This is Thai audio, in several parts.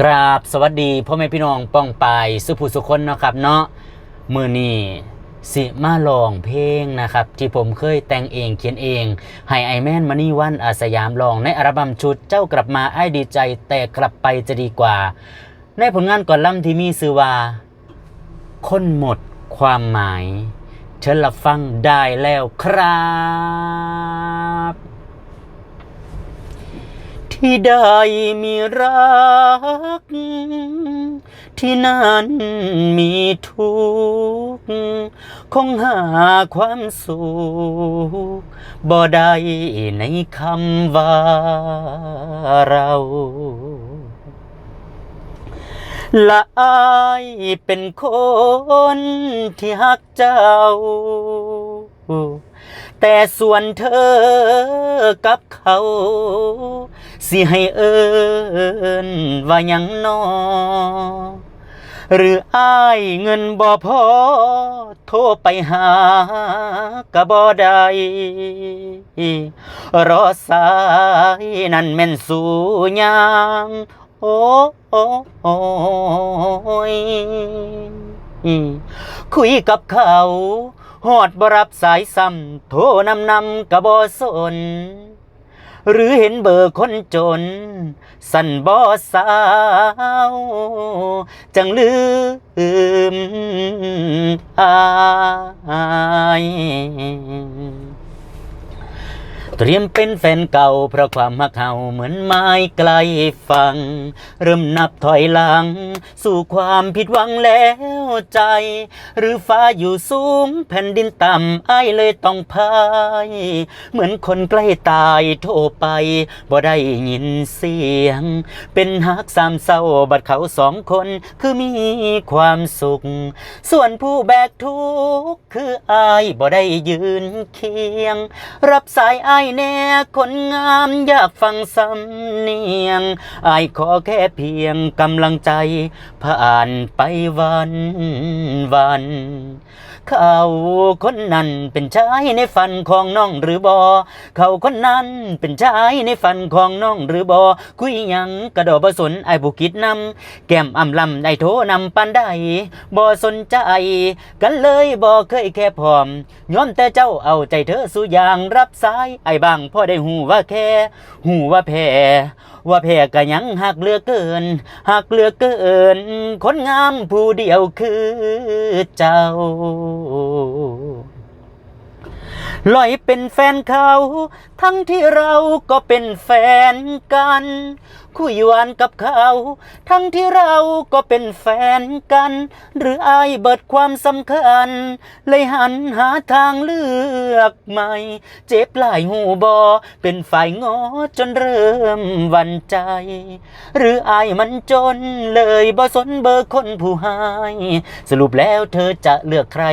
กราบสวัสดีพ่อแม่พี่น้องป้องปายสุภูสุคนเนาะครับเนาะมือนี้สิมาลองเพลงนะครับ ที่ผมเคยแต่งเองเขียนเองให้ไอแมนมานี่วันอาสยามลองในอัลบั้มชุดเจ้ากลับมาไอ้ดีใจแต่กลับไปจะดีกว่า ในผลงานก่อนล่ำที่มีชื่อว่า คนหมดความหมาย เชิญรับฟังได้แล้วครับ ที่ได้มีรัก ที่นั้นมีทุกข์คงหาความสุขบ่ได้ในคำว่าเราละอายเป็นคนที่ฮักเจ้า แต่ส่วนเธอกับเขา สิให้เอินว่ายังนอหรืออายเงินบ่พอโทรไปหากะบ่ได้รอสายนั่นแม่นสู่ยามโอ้โอยคุยกับเขาหอดบรับสายซ้ำโทรนำนำกะบ่สน หรือเห็นเบอร์คนจน สั่นบ่สาว จังลืมอาย เตรียมเป็นแฟนเก่าเพราะความมักเฮาเหมือนไม้ไกลฟัง เริ่มนับถอยหลัง สู่ความผิดหวังแล้วใจ หรือฟ้าอยู่สูงแผ่นดินต่ำไอ้เลยต้องพาย เหมือนคนใกล้ตายโทรไปบ่ได้ยินเสียง เป็นฮักสามเศร้าบัดเขาสองคนคือมีความสุข ส่วนผู้แบกทุกข์คืออายบ่ได้ยืนเคียง รับสายไอแน่คนงามอยากฟังสำเนียงอายขอแค่เพียงกำลังใจ ผ่านไปวันวัน เขาคนนั้นเป็นชายในฝันของน้องหรือบอ เขาคนนั้นเป็นชายในฝันของน้องหรือบอ คุยยังกระโดดบ่สนไอ้บุคิดนำแก้มอ่ำลำได้โทนำปันได้บ่สนใจ กันเลยบ่เคยแค่พร้อมย้อมแต่เจ้าเอาใจเธอสู่อย่างรับสายไอ้บางพ่อได้หูว่าแค่หูว่าแพ้ว่าแพ้ก็ยังหักเลือเกินหักเลือเกิน คนงามผู้เดียวคือเจ้า ลอยเป็นแฟนเขา ทั้งที่เราก็เป็นแฟนกัน คุยหวานกับเขา ทั้งที่เราก็เป็นแฟนกัน หรืออายเบิดความสำคัญ เลยหันหาทางเลือกใหม่ เจ็บหลายหูบอ เป็นฝ่ายงอจนเริ่มวันใจ หรืออายมันจนเลยบ่สนเบอร์คนผู้ให้สรุปแล้วเธอจะเลือกใคร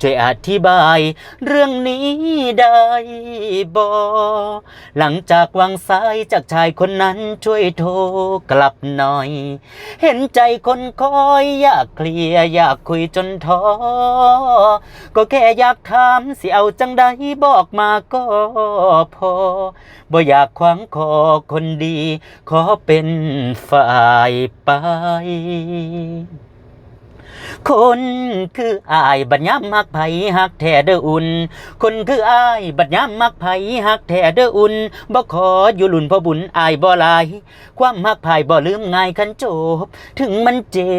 ช่วยอธิบาย เรื่องนี้ได้บ่หลังจากวางสายจากชายคนนั้นช่วยโทรกลับหน่อย เห็นใจคนคอยอยากเคลียร์อยากคุยจนท้อก็แค่อยากถามสิเอาจังใดบอกมาก็พอบ่อยากขวางคอคนดี ขอเป็นฝ่ายไป คนคืออายบัดย้ำมักไผฮักแท้เด้ออุ่น คนคืออายบัดย้ำมักไผฮักแท้เด้ออุ่นบ่ขออยู่หลุนพราะบุญอายบ่หลาย ความมักไผบ่ลืมง่ายคันจบ ถึงมันเจ็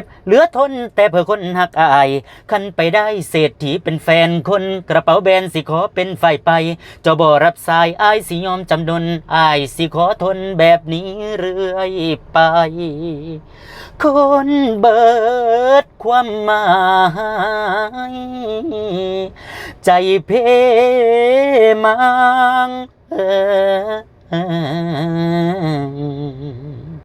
บ เหลือทนแต่เพื่อคนหักอาย คันไปได้เศรษฐีเป็นแฟนคนกระเป๋าแบนสิขอเป็นฝ่ายไปเจ้าบ่รับสายอายสิยอมจำนนอายสิขอทนแบบนี้เรื่อยไป คนเบิดควความหมายใจเพมังเออ